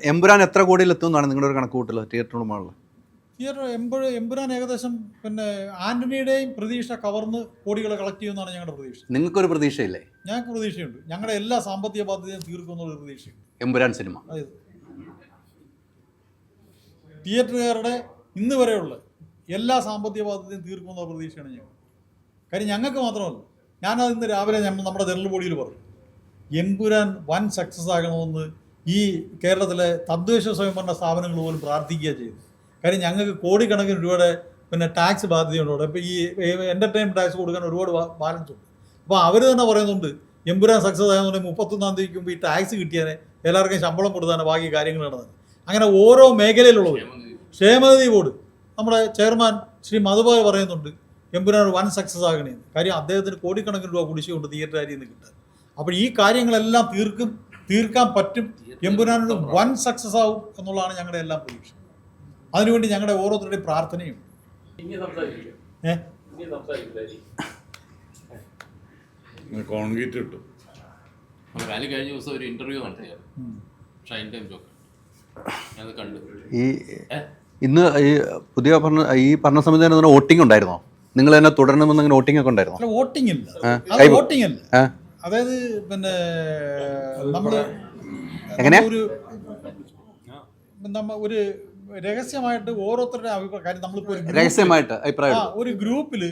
എമ്പുരാൻ എത്ര കോടിയിൽ എത്തും എന്നാണ് നിങ്ങളുടെ ഒരു കണക്ക് കൂട്ടൽ തിയേറ്റർ ഉടമകളിൽ തിയേറ്റർ എമ്പുഴ എമ്പുരാൻ ഏകദേശം പിന്നെ ആന്റണിയുടെയും പ്രതീക്ഷ കവർന്ന് കോടികൾ കളക്ട് ചെയ്യുമെന്നാണ് ഞങ്ങളുടെ പ്രതീക്ഷ. നിങ്ങൾക്കൊരു പ്രതീക്ഷയില്ലേ? ഞങ്ങൾക്ക് പ്രതീക്ഷയുണ്ട്. ഞങ്ങളുടെ എല്ലാ സാമ്പത്തിക ബാധ്യതയും തീർക്കുമെന്നുള്ള പ്രതീക്ഷയുണ്ട്. എമ്പുരാൻ സിനിമ. അതായത് തിയേറ്ററുകാരുടെ ഇന്ന് വരെയുള്ള എല്ലാ സാമ്പത്തിക ബാധ്യതയും തീർക്കുമെന്ന പ്രതീക്ഷയാണ് ഞങ്ങൾ കാര്യം ഞങ്ങൾക്ക് മാത്രമല്ല ഞാനത് ഇന്ന് രാവിലെ നമ്മൾ നമ്മുടെ ജനറൽ ബോഡിയിൽ പറഞ്ഞു എമ്പുരാൻ വൻ സക്സസ് ആകണമെന്ന് ഈ കേരളത്തിലെ തദ്ദേശ സ്വയംഭരണ സ്ഥാപനങ്ങൾ പോലും പ്രാർത്ഥിക്കുക ചെയ്തു കാര്യം ഞങ്ങൾക്ക് കോടിക്കണക്കിന് രൂപയുടെ പിന്നെ ടാക്സ് ബാധ്യതയുണ്ട്. ഇപ്പോൾ ഈ എന്റർടൈൻമെന്റ് ടാക്സ് കൊടുക്കാൻ ഒരുപാട് ബാലൻസ് ഉണ്ട്. അപ്പോൾ അവർ തന്നെ പറയുന്നുണ്ട് എമ്പുരാൻ സക്സസ് ആയതുകൊണ്ട് മുപ്പത്തൊന്നാം തീയതിക്ക് മുമ്പ് ഈ ടാക്സ് കിട്ടിയാൽ എല്ലാവർക്കും ശമ്പളം കൊടുത്താൽ ബാക്കി കാര്യങ്ങൾ നടന്നത്. അങ്ങനെ ഓരോ മേഖലയിലുള്ളവർ ക്ഷേമനിധി ബോർഡ് നമ്മുടെ ചെയർമാൻ ശ്രീ മധുബായ് പറയുന്നുണ്ട് എമ്പുരാൻ ഒരു വൻ സക്സസ് ആകണേന്ന്. കാര്യം അദ്ദേഹത്തിന് കോടിക്കണക്കിന് രൂപ കുടിശ്ശികൊണ്ട് തിയേറ്ററിൽ നിന്ന് കിട്ടാൻ അപ്പോൾ ഈ കാര്യങ്ങളെല്ലാം തീർക്കും തീർക്കാൻ പറ്റും. എമ്പുരാനൊരു വൻ സക്സസ് ആവും എന്നുള്ളതാണ് ഞങ്ങളുടെ എല്ലാം പ്രതീക്ഷ. അതിനുവേണ്ടി ഞങ്ങളുടെ ഓരോരുത്തരുടെയും പ്രാർത്ഥനയും കോൺക്രീറ്റ് കിട്ടും. കഴിഞ്ഞ ദിവസം ഒരു ഇന്റർവ്യൂ ഷൈൻ ടൈം ഞാനത് കണ്ടു. ഈ ഇന്ന് ഈ പുതിയ ഭരണ ഈ ഭരണ തന്നെ വോട്ടിംഗ് ഉണ്ടായിരുന്നോ? നിങ്ങൾ തന്നെ തുടരണമെന്ന് അങ്ങനെ വോട്ടിംഗ് ഒക്കെ ഉണ്ടായിരുന്നോ? വോട്ടിംഗ് ഇല്ല. വോട്ടിംഗ് ഇല്ല ആ. അതായത് പിന്നെ നമ്മൾ എങ്ങനെയാ? ഒരു നമ്മ ഒരു രഹസ്യമായിട്ട് ഓരോരുത്തരുടെ അഭിപ്രായം കാര്യം നമ്മളിപ്പോ ഒരു ഗ്രൂപ്പില്- രഹസ്യമായിട്ട് അഭിപ്രായം ഒരു ഗ്രൂപ്പിൽ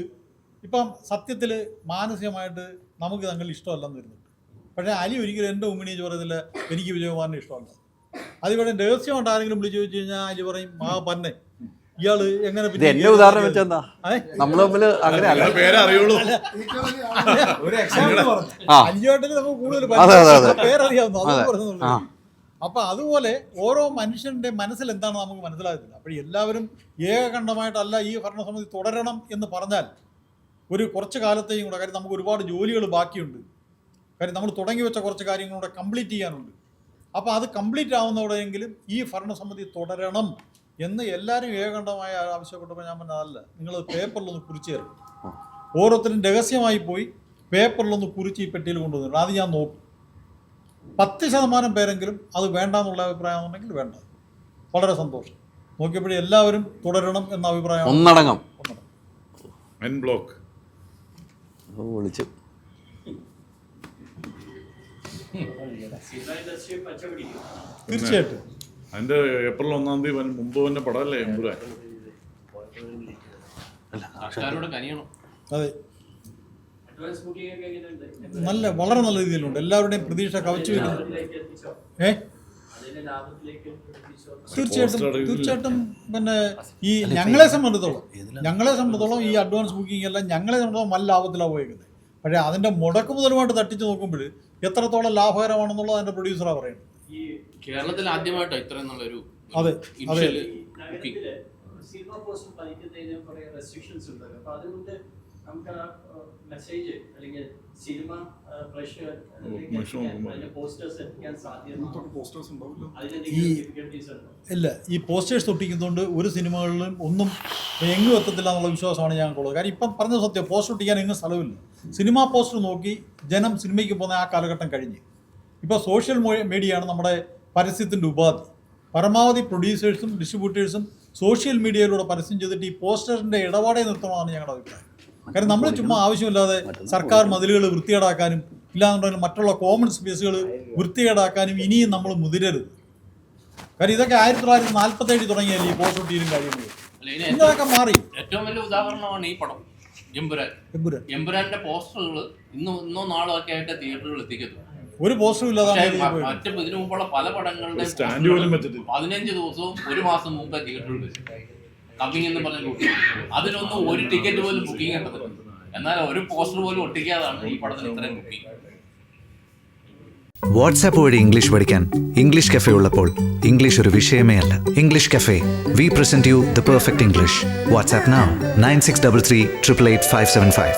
ഇപ്പം സത്യത്തിൽ മാനസികമായിട്ട് നമുക്ക് തങ്ങൾ ഇഷ്ടമല്ലെന്ന് വരുന്നുണ്ട്. പക്ഷേ അലി ഒരിക്കലും എന്റെ ഉമ്മിണീച്ച് പറയുന്നില്ല എനിക്ക് വിജയകുമാറിനെ ഇഷ്ടമല്ല. അതിവിടെ രഹസ്യമായിട്ട് ആരെങ്കിലും വിളിച്ചു ചോദിച്ചു കഴിഞ്ഞാൽ അലി പറയും ആ പന്നെ ഇയാൾ എങ്ങനെ ഇത് പിന്നെ എന്നെ ഉദാഹരണം വെച്ചെന്താ? നമ്മൾ തമ്മിൽ അങ്ങനെ അല്ല. നിങ്ങളുടെ പേരെ അറിയുള്ളൂ. ഒരു എക്സാമ്പിൾ പറഞ്ഞു. ആ. നമുക്ക് കൂടുതൽ. പേരറിയാവുന്നു? അത് അപ്പൊ അതുപോലെ ഓരോ മനുഷ്യന്റെ മനസ്സിൽ എന്താണ് നമുക്ക് മനസ്സിലാകത്തില്ല അപ്പോൾ എല്ലാവരും ഏകകണ്ഠമായിട്ടല്ല ഈ ഭരണസമിതി തുടരണം എന്ന് പറഞ്ഞാൽ ഒരു കുറച്ച് കാലത്തെയും കൂടെ കാര്യം നമുക്ക് ഒരുപാട് ജോലികൾ ബാക്കിയുണ്ട്. കാര്യം നമ്മൾ തുടങ്ങി വെച്ച കുറച്ച് കാര്യങ്ങളൂടെ കംപ്ലീറ്റ് ചെയ്യാനുണ്ട്. അപ്പോൾ അത് കംപ്ലീറ്റ് ആവുന്നതോടെയെങ്കിലും ഈ ഭരണസമിതി തുടരണം. എന്ന് എല്ലാവരും ഏകണ്ഠമായി ആവശ്യപ്പെട്ടപ്പോൾ ഞാൻ പറഞ്ഞ അതല്ല നിങ്ങൾ പേപ്പറിലൊന്ന് കുറിച്ച് തരും ഓരോരുത്തരും രഹസ്യമായി പോയി പേപ്പറിലൊന്ന് കുറിച്ച് ഈ പെട്ടിയിൽ കൊണ്ടുവന്നിട്ടുണ്ട്. അത് ഞാൻ നോക്കും പത്ത് ശതമാനം പേരെങ്കിലും അത് വേണ്ടാന്നുള്ള അഭിപ്രായം ഉണ്ടെങ്കിൽ വേണ്ട. വളരെ സന്തോഷം. നോക്കിയപ്പോഴും എല്ലാവരും തുടരണം എന്ന അഭിപ്രായം. ഒന്നടങ്കം. എൻ ബ്ലോക്ക് വിളിച്ചു. തീർച്ചയായിട്ടും. അതിന്റെ ഏപ്രിൽ ഒന്നാം തീയതി മുമ്പ് തന്നെ പടമല്ലേ എമ്പുരാൻ? അതെ. നല്ല വളരെ നല്ല രീതിയിലുണ്ട്. എല്ലാവരുടെയും പ്രതീക്ഷ കവച്ചു വരുന്നു. ഏ? തീർച്ചയായിട്ടും തീർച്ചയായിട്ടും പിന്നെ ഈ ഞങ്ങളെ സംബന്ധിച്ചോളം ഞങ്ങളെ സംബന്ധിച്ചോളം ഈ അഡ്വാൻസ് ബുക്കിംഗ് എല്ലാം ഞങ്ങളെ സംബന്ധിച്ചോളം നല്ല ലാഭത്തിലാണ് പോയേക്കുന്നത്. പക്ഷേ അതിന്റെ മുടക്ക് മുതലുമായിട്ട് തട്ടിച്ച് നോക്കുമ്പോൾ എത്രത്തോളം ലാഭകരമാണെന്നുള്ളത് അതിന്റെ പ്രൊഡ്യൂസറാണ് പറയുന്നത്. ഈ കേരളത്തിൽ ആദ്യമായിട്ടാണ് ഇത്ര നല്ലൊരു അതെ, സിനിമ പോസ്റ്റ് പതിക്കുന്നതിന് കുറെ റെസ്ട്രിക്ഷൻസ് ഉണ്ടല്ലോ അപ്പൊ അതുകൊണ്ട് നമുക്ക് ആ മെസ്സേജ് അല്ലെങ്കിൽ സിനിമ പ്രേക്ഷകർ ഇല്ല ഈ പോസ്റ്റേഴ്സ് ഒട്ടിക്കുന്നതുകൊണ്ട് ഒരു സിനിമകളിലും ഒന്നും എങ്ങും എത്തത്തില്ല എന്നുള്ള വിശ്വാസമാണ് ഞങ്ങൾക്കുള്ളത് കാരണം ഇപ്പം പറഞ്ഞ സത്യം പോസ്റ്റർ ഒട്ടിക്കാൻ എങ്ങും സ്ഥലമില്ല. സിനിമാ പോസ്റ്റർ നോക്കി ജനം സിനിമയ്ക്ക് പോകുന്ന ആ കാലഘട്ടം കഴിഞ്ഞ്. ഇപ്പോൾ സോഷ്യൽ മീഡിയയാണ് നമ്മുടെ പരസ്യത്തിന്റെ ഉപാധി. പരമാവധി പ്രൊഡ്യൂസേഴ്സും ഡിസ്ട്രിബ്യൂട്ടേഴ്സും സോഷ്യൽ മീഡിയയിലൂടെ പരസ്യം ചെയ്തിട്ട് ഈ പോസ്റ്ററിന്റെ ഇടപാടെ നിർത്തണമെന്നാണ് ഞങ്ങളുടെ അഭിപ്രായം. കാരണം നമ്മൾ ചുമ്മാ ആവശ്യമില്ലാതെ സർക്കാർ മതിലുകൾ വൃത്തികേടാക്കാനും ഇല്ലാന്നുണ്ടെങ്കിൽ മറ്റുള്ള കോമൺ സ്പേസുകൾ വൃത്തികേടാക്കാനും ഇനിയും നമ്മൾ മുതിരരുത്. കാര്യം ഇതൊക്കെ ആയിരത്തി തൊള്ളായിരത്തി നാൽപ്പത്തി ഏഴ് തുടങ്ങിയല്ലേ ഈ പോസ്റ്റ് ഒട്ടിയിലും കാര്യങ്ങളും? അല്ല, ഇതിന് മാറി. ഏറ്റവും വലിയ ഉദാഹരണമാണ് ഈ പടം എമ്പുരാൻ എമ്പുരാൻ എമ്പുരാന്റെ പോസ്റ്ററുകൾ ഇന്നും ഇന്നോ നാളോ ഒക്കെ ആയിട്ട് തിയേറ്ററുകൾ എത്തിക്കത്തുള്ളൂ. ഒരു പോസ്റ്ററും ഇല്ലാതെ മറ്റും ഇതിനു മുമ്പുള്ള പല പടങ്ങളുടെ സ്റ്റാൻഡ് പോലും പറ്റത്തില്ല. പതിനഞ്ച് ദിവസവും ഒരു മാസം മുമ്പേ തിയേറ്ററിൽ വെച്ചു കമ്മിങ് എന്ന് പറഞ്ഞ കൂട്ടി അതിനൊന്നും ഒരു ടിക്കറ്റ് പോലും ബുക്കിംഗ് എന്നാൽ ഒരു പോസ്റ്റർ പോലും ഒട്ടിക്കാതാണ് ഈ പടത്തിന് ഇത്രയും ബുക്കിംഗ് വാട്സാപ്പ് വഴി ഇംഗ്ലീഷ് പഠിക്കാൻ ഇംഗ്ലീഷ് കഫേ ഉള്ളപ്പോൾ ഇംഗ്ലീഷ് ഒരു വിഷയമേ അല്ല. English cafe we present you the perfect English WhatsApp nine six double three triple eight five seven five